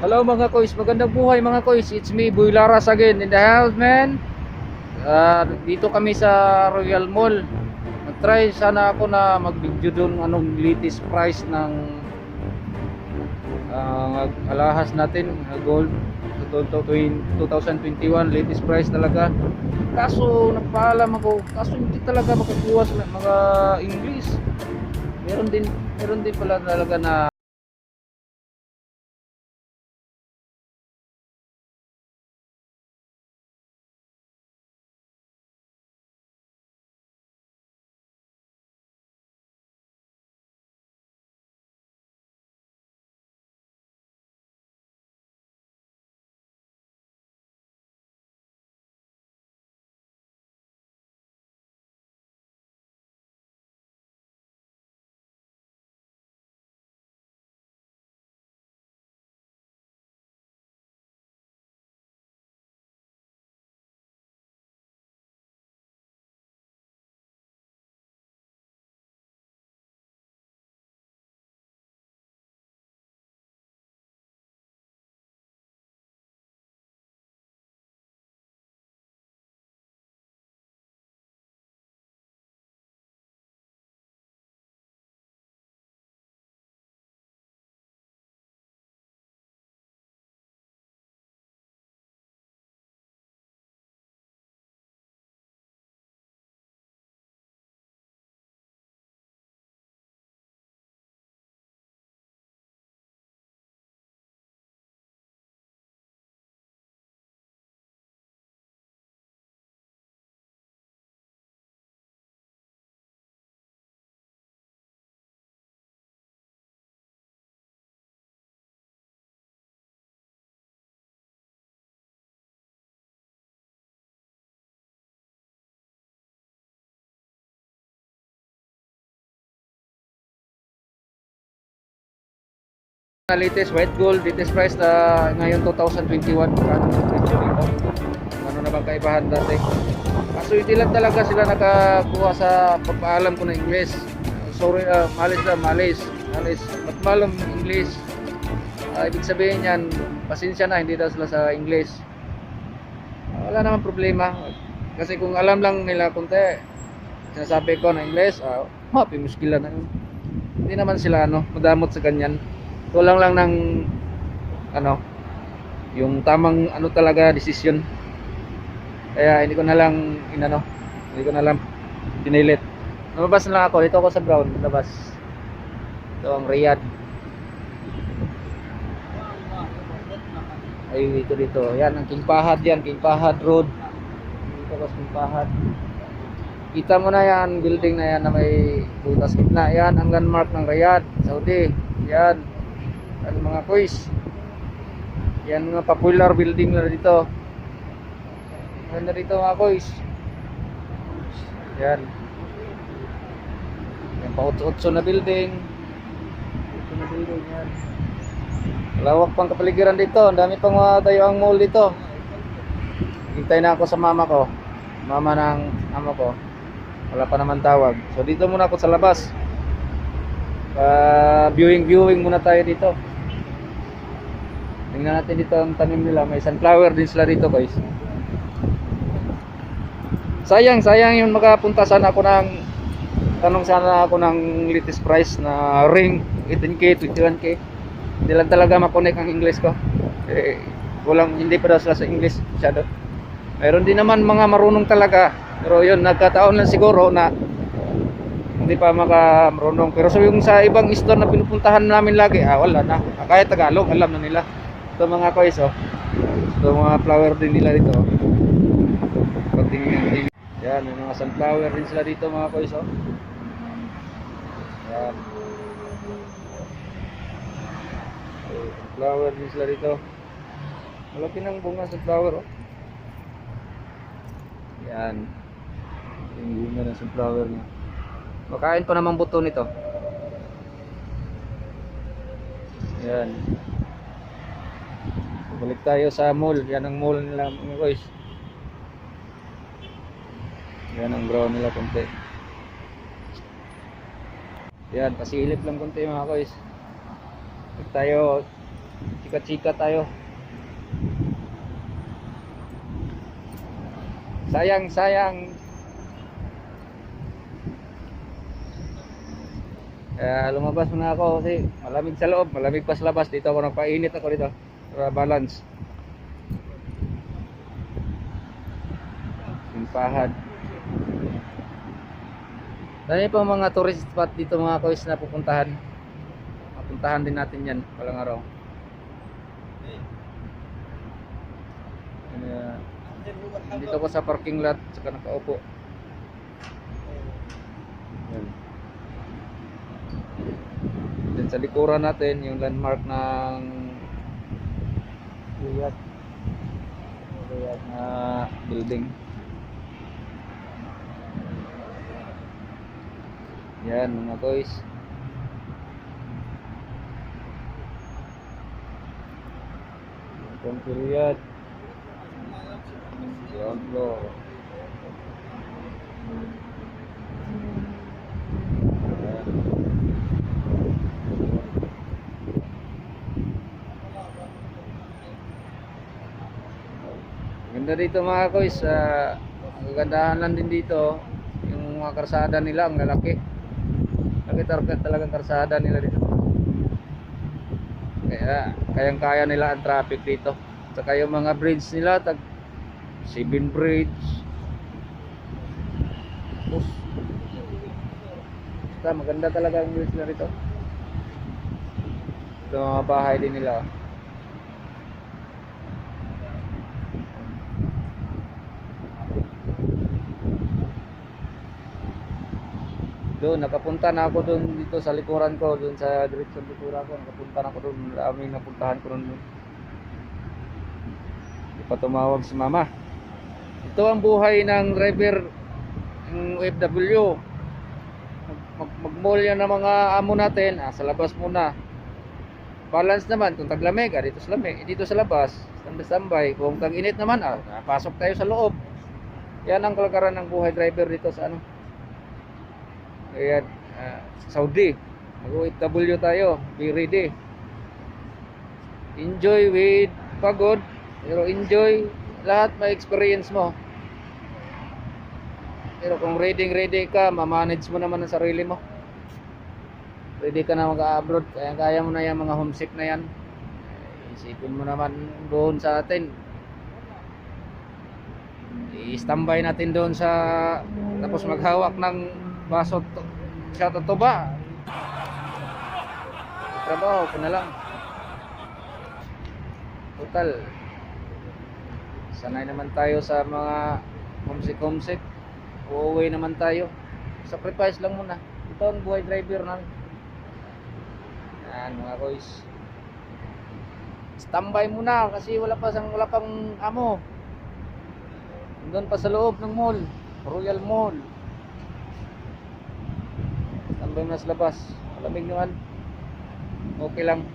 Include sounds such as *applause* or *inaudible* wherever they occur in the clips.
Hello mga kois, magandang buhay mga kois. It's me, Boy Laras again in the house, man. Ah, dito kami sa Royal Mall. Nag-try sana ako na mag-video doon anong latest price ng ah, alahas natin, ah, gold. So, to- to- 2021 latest price talaga. Kaso nagpaalam ako, kaso hindi talaga makakuha sa mga English. Meron din meron din pala talaga na latest white gold latest price na ngayon 2021 kano ano na bang kaibahan dati? Kaso hindi lang talaga sila nakakuha sa pagpaalam ko ng English sorry uh, malis na malis malis ba't malam English Ah, ibig sabihin yan pasensya na hindi daw sila sa English Ah, wala naman problema. Kasi kung alam lang nila kunti sinasabi ko na English ah, happy muskila na yun. Hindi naman sila ano madamot sa ganyan kulang lang ng ano yung tamang ano talaga desisyon kaya hindi ko na lang inano hindi ko na lang dinilit lumabas na lang ako. Dito ako sa ground labas ito ang Riyadh. Ay dito dito. Yan ang King Fahad yan King Fahad Road. Dito ako sa King Fahad. Kita mo na yan building na yan na may butas gitna. Yan ang landmark ng Riyadh Saudi. Yan ano mga kuis yan mga popular building na dito. Ganda dito mga kuis yan. Yan pa utso na building. Utso na building yan. Lawak pang kapaligiran dito. Ang dami pang mga tayo ang mall dito. Hintay na ako sa mama ko. Mama ng amo ko. Wala pa naman tawag. So dito muna ako sa labas. Uh, viewing viewing muna tayo dito tingnan natin dito ang tanim nila. May sunflower din sila dito guys. Sayang sayang yung makapunta sana ako ng tanong sana ako ng latest price na ring 18k 21k hindi lang talaga makonek ang English ko. Eh, kulang hindi pa daw sila sa English masyado. Mayroon din naman mga marunong talaga. Pero yun nagkataon lang siguro na hindi pa makamarunong. Pero so yung sa ibang store na pinupuntahan namin lagi ah wala na. Ah, kahit Tagalog alam na nila ito mga kois oh. Ito mga flower din nila dito. Konting yan may mga sunflower din sila dito mga kois oh. Yan. Sunflower din sila dito. Malaki ng bunga sunflower oh. Yan. Yung bunga ng sunflower niya. Makain pa naman buto nito. Yan. Balik tayo sa mall. Yan ang mall nila mga guys. Yan ang brown nila konti. Yan, pasilip lang konti mga guys. Balik tayo Chika-chika tayo. Sayang, sayang. Kaya lumabas muna ako kasi malamig sa loob, malamig pa sa labas. Dito ako nagpainit ako dito para balance. Yung pahad. Dahil pa mga tourist spot dito mga kois na pupuntahan. Mapuntahan din natin yan palang araw. Kaya, dito ko sa parking lot saka nakaupo. Yan. Then sa likuran natin yung landmark ng Riyadh Riyadh na building. Yan mga boys. Welcome to Riyadh. Ground floor. Ganda dito mga kois. Uh, ang kagandahan lang din dito, yung mga karsada nila, ang lalaki. Nakita talagang karsada nila dito. Kaya, kayang-kaya nila ang traffic dito. Saka yung mga bridge nila, tag Sibin Bridge. Tapos, basta maganda talaga ang views na rito. Ito mga bahay din nila. Doon, nakapunta na ako doon dito sa likuran ko, doon sa direksyon likuran ko, nakapunta na ako doon, aming napuntahan ko doon. Hindi pa tumawag si mama. Ito ang buhay ng driver ng OFW. Mag, mag, mag-mall yan ng mga amo natin, ah, sa labas muna. Balance naman, kung taglamig, ah, dito sa lamig, dito sa labas, standby-standby. Kung tag-init naman, ah, pasok tayo sa loob. Yan ang kalakaran ng buhay driver dito sa ano. Ayan, ah, Saudi. Mag-OFW tayo, be ready. Enjoy with pagod, pero enjoy lahat may experience mo. Pero kung ready ready ka, ma-manage mo naman ang sarili mo. Ready ka na mag-abroad, kaya kaya mo na yung mga homesick na yan. Eh, Isipin mo naman doon sa atin. I-standby natin doon sa tapos maghawak ng baso to, sa tutuba. Trabaho ko na lang. Total, sanay naman tayo sa mga homesick-homesick. Uuwi naman tayo. Sacrifice lang muna. Ito ang buhay driver ng Yan mga boys. Standby muna kasi wala pa sang wala pang amo. Doon pa sa loob ng mall, Royal Mall. Standby muna sa labas. Malamig naman. Okay lang.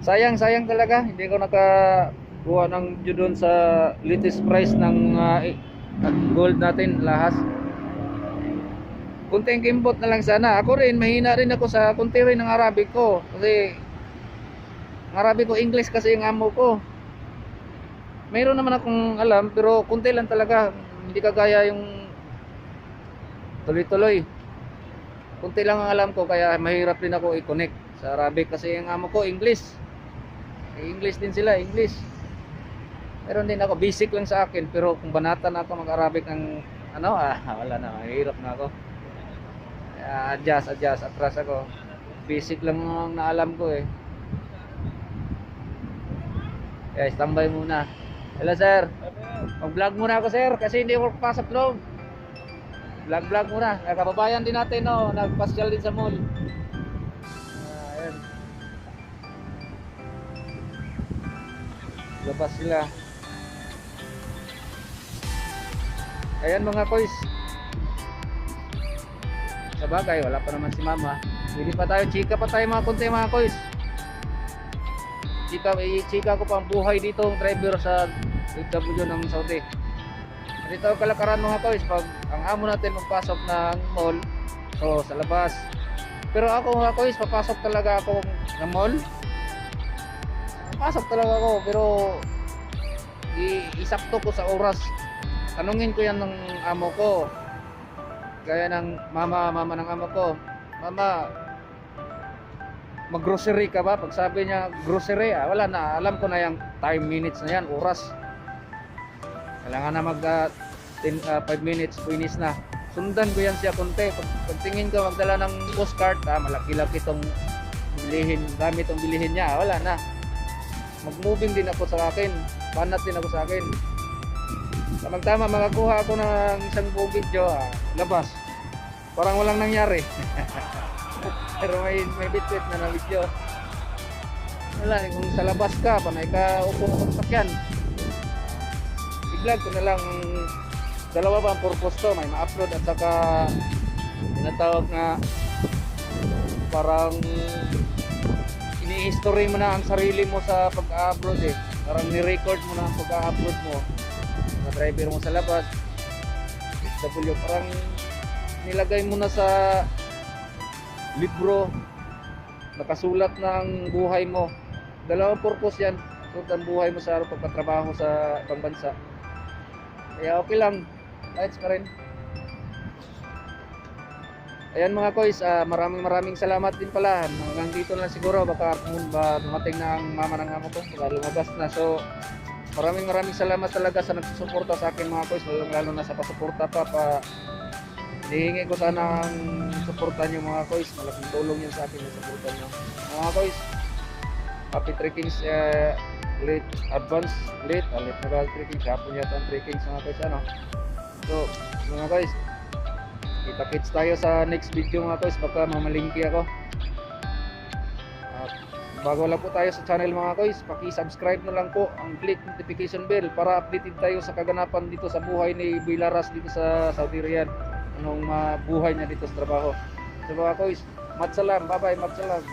Sayang, sayang talaga. Hindi ko nakakuha ng doon sa latest price ng ng gold natin, lahas. Kunting kimbot na lang sana. Ako rin, mahina rin ako sa kunti rin ng Arabic ko. Kasi, ang Arabic ko, English kasi yung amo ko. Mayroon naman akong alam, pero kunti lang talaga. Hindi kagaya yung tuloy-tuloy. Kunti lang ang alam ko, kaya mahirap din ako i-connect sa Arabic. Kasi yung amo ko, English. Eh, English din sila, English. Meron din ako, basic lang sa akin. Pero kung banatan ako mag-Arabic ng ano, ah, *laughs* wala na, mahirap na ako. Adjust, adjust, atras ako. Basic lang ang naalam ko eh. Kaya standby muna. Hello sir. Mag-vlog muna ako sir kasi hindi ako pasok loob. Vlog-vlog muna. Kababayan din natin no, nagpasyal din sa mall. Ah, ayan. Labas sila. Ayan mga kois. Sa bagay, wala pa naman si mama. Pwede pa tayo, chika pa tayo mga konti mga kois. Chika, chika ko pa ang buhay dito, ang driver sa W ng Saudi. Dito ang kalakaran mga kois, pag ang amo natin magpasok ng mall, so sa labas. Pero ako mga kois, papasok talaga ako ng mall. Pasok talaga ako, pero isakto ko sa oras. Tanungin ko yan ng amo ko. Gaya ng mama, mama ng amo ko. Mama, mag-grocery ka ba? Pag sabi niya, grocery, ah, wala na. Alam ko na yung time minutes na yan, oras. Kailangan na mag 5 minutes, finish na. Sundan ko yan siya konti. Pag, pagtingin ko, magdala ng postcard, ah, malaki-laki itong bilihin, dami itong bilihin niya. Wala na. Mag-moving din ako sa akin. Banat din ako sa akin. Tamang-tama, makakuha ako ng isang buong video, ah, labas. Parang walang nangyari. *laughs* Pero may, may bitbit na na video. Wala, eh, kung sa labas ka, panay ka upo sa sakyan. I-vlog ko na lang dalawa ba ang purpose to, may ma-upload at saka tinatawag na parang ini-history mo na ang sarili mo sa pag-upload eh. Parang ni-record mo na ang pag-upload mo sa driver mo sa labas. W, parang nilagay mo na sa libro nakasulat ng buhay mo. Dalawang purpose yan. Sulat ang buhay mo sa araw pagpatrabaho sa ibang bansa. Kaya okay lang. Lights pa rin. Ayan mga koys, ah, maraming maraming salamat din pala. Hanggang dito na siguro, baka kung ba dumating na ang mama ng amo ko, baka lumabas na. So, maraming maraming salamat talaga sa nagsusuporta sa akin mga koys, lalo, lalo na sa pasuporta pa. pa Hihingi ko sana ang suporta nyo mga koys. Malaking tulong yan sa akin yung suporta nyo. Mga koys, happy trekkings uh, late advance late uh, late na trekkings hapon yata ang trekkings mga koys ano. So mga koys kita kits tayo sa next video mga koys baka mamalingki ako. At bago lang po tayo sa channel mga koys paki-subscribe na lang po ang click notification bell para updated tayo sa kaganapan dito sa buhay ni Bilaras dito sa Saudi Riyadh. Anong uh, buhay niya dito sa trabaho. So mga koys matsalam bye bye matsalam